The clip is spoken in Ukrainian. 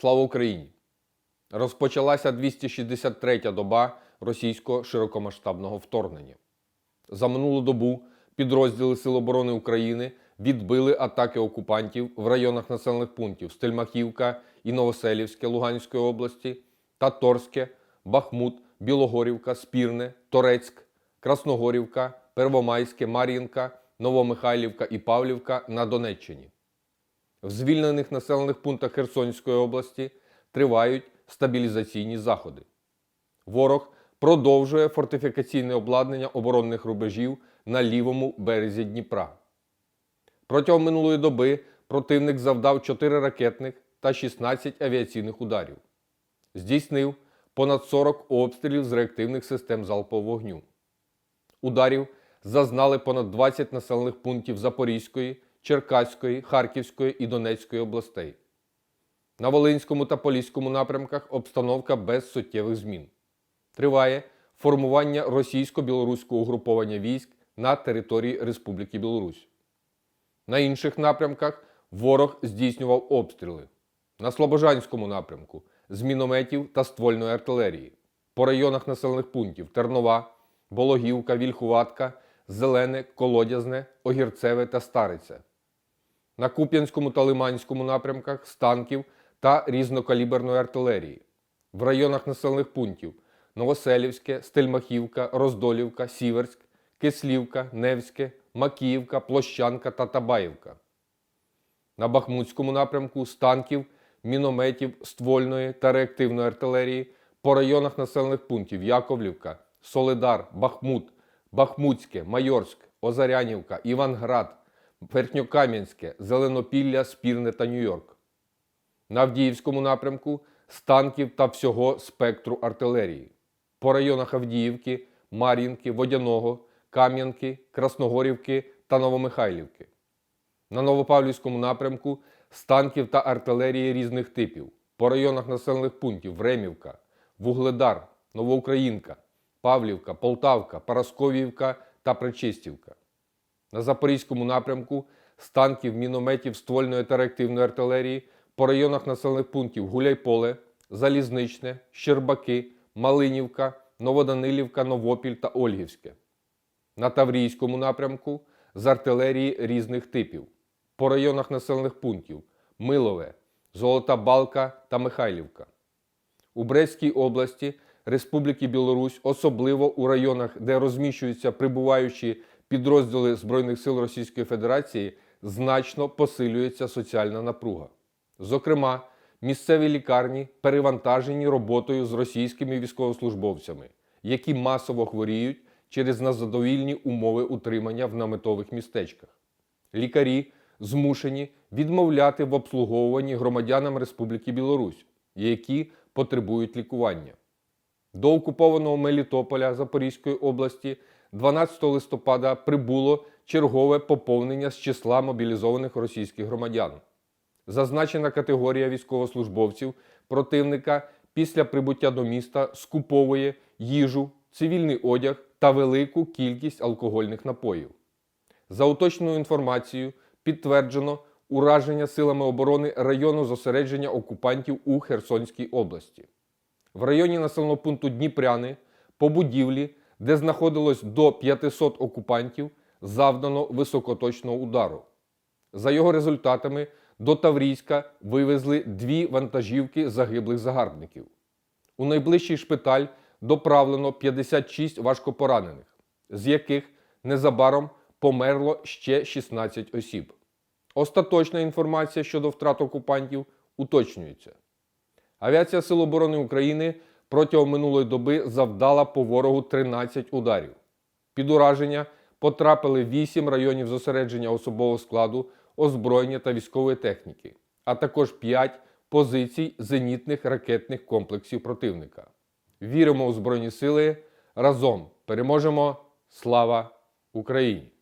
Слава Україні! Розпочалася 263-я доба російського широкомасштабного вторгнення. За минулу добу підрозділи Сил оборони України відбили атаки окупантів в районах населених пунктів Стельмахівка і Новоселівське Луганської області та Торське, Бахмут, Білогорівка, Спірне, Торецьк, Красногорівка, Первомайське, Мар'їнка, Новомихайлівка і Павлівка на Донеччині. В звільнених населених пунктах Херсонської області тривають стабілізаційні заходи. Ворог продовжує фортифікаційне обладнання оборонних рубежів на лівому березі Дніпра. Протягом минулої доби противник завдав 4 ракетних та 16 авіаційних ударів. Здійснив понад 40 обстрілів з реактивних систем залпового вогню. Ударів зазнали понад 20 населених пунктів Запорізької, Черкаської, Харківської і Донецької областей. На Волинському та Поліському напрямках обстановка без суттєвих змін. Триває формування російсько-білоруського угруповання військ на території Республіки Білорусь. На інших напрямках ворог здійснював обстріли. На Слобожанському напрямку з мінометів та ствольної артилерії. По районах населених пунктів Тернова, Бологівка, Вільхуватка, Зелене, Колодязне, Огірцеве та Стариця. На Куп'янському та Лиманському напрямках з танків та різнокаліберної артилерії. В районах населених пунктів Новоселівське, Стельмахівка, Роздолівка, Сіверськ, Кислівка, Невське, Макіївка, Площанка та Табаївка. На Бахмутському напрямку з танків, мінометів, ствольної та реактивної артилерії по районах населених пунктів Яковлівка, Солидар, Бахмут, Бахмутське, Майорськ, Озарянівка, Іванград, Верхньокам'янське, Зеленопілля, Спірне та Нью-Йорк. На Авдіївському напрямку з танків та всього спектру артилерії. По районах Авдіївки, Мар'їнки, Водяного, Кам'янки, Красногорівки та Новомихайлівки. На Новопавлівському напрямку з танків та артилерії різних типів. По районах населених пунктів Времівка, Вугледар, Новоукраїнка, Павлівка, Полтавка, Парасковіївка та Причистівка. На Запорізькому напрямку з танків, мінометів, ствольної та реактивної артилерії по районах населених пунктів Гуляйполе, Залізничне, Щербаки, Малинівка, Новоданилівка, Новопіль та Ольгівське. На Таврійському напрямку з артилерії різних типів. По районах населених пунктів Милове, Золота Балка та Михайлівка. У Брестській області Республіки Білорусь, особливо у районах, де розміщуються прибуваючі підрозділи Збройних сил Російської Федерації, значно посилюється соціальна напруга. Зокрема, місцеві лікарні перевантажені роботою з російськими військовослужбовцями, які масово хворіють через незадовільні умови утримання в наметових містечках. Лікарі змушені відмовляти в обслуговуванні громадянам Республіки Білорусь, які потребують лікування. До окупованого Мелітополя Запорізької області 12 листопада прибуло чергове поповнення з числа мобілізованих російських громадян. Зазначена категорія військовослужбовців противника після прибуття до міста скуповує їжу, цивільний одяг та велику кількість алкогольних напоїв. За уточненою інформацією, підтверджено ураження силами оборони району зосередження окупантів у Херсонській області. В районі населеного пункту Дніпряни по будівлі, де знаходилось до 500 окупантів, завдано високоточного удару. За його результатами до Таврійська вивезли дві вантажівки загиблих загарбників. У найближчий шпиталь доправлено 56 важкопоранених, з яких незабаром померло ще 16 осіб. Остаточна інформація щодо втрат окупантів уточнюється. Авіація Сил оборони України протягом минулої доби завдала по ворогу 13 ударів. Під ураження потрапили 8 районів зосередження особового складу, озброєння та військової техніки, а також 5 позицій зенітних ракетних комплексів противника. Віримо у Збройні Сили. Разом переможемо! Слава Україні!